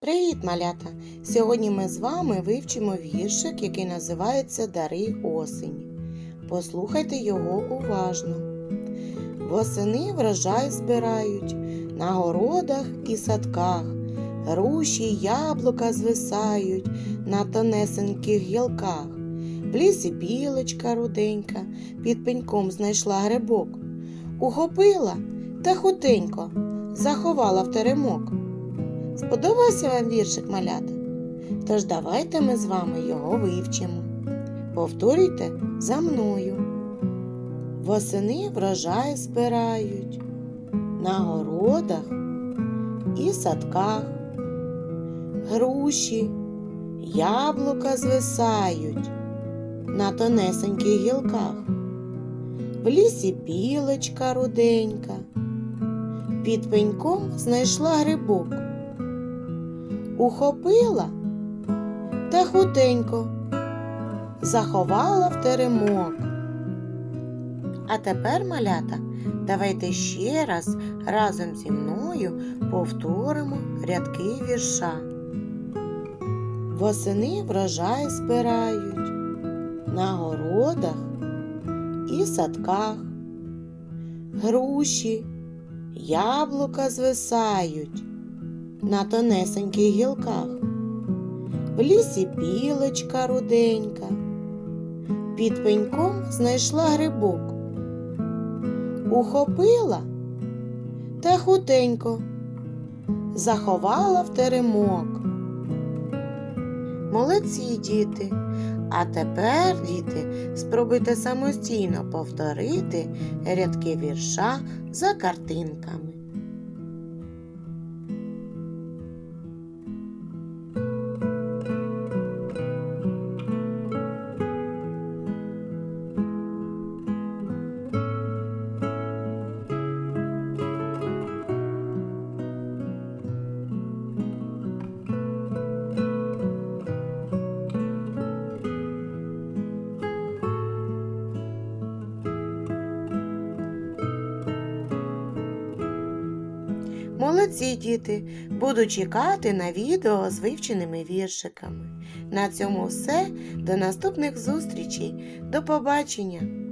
Привіт, малята! Сьогодні ми з вами вивчимо віршик, який називається Дари осені. Послухайте його уважно. Восени врожай збирають на городах і садках. Груші, яблука звисають на тонесеньких гілках. В лісі білочка руденька під пеньком знайшла грибок. Ухопила та хутенько заховала в теремок. Сподобався вам віршик малята? Тож давайте ми з вами його вивчимо. Повторюйте за мною. Восени врожай збирають на городах і садках. Груші, яблука звисають на тонесеньких гілках. В лісі білочка руденька, під пеньком знайшла грибок ухопила та хутенько заховала в теремок. А тепер, малята, давайте ще раз разом зі мною повторимо рядки вірша. Восени врожай збирають на городах і садках. Груші, яблука звисають на тонесеньких гілках. В лісі білочка руденька, під пеньком знайшла грибок, ухопила та хутенько заховала в теремок. Молодці діти. А тепер, діти, спробуйте самостійно повторити рядки вірша за картинками. Молодці діти, буду чекати на відео з вивченими віршиками. На цьому все. До наступних зустрічей. До побачення!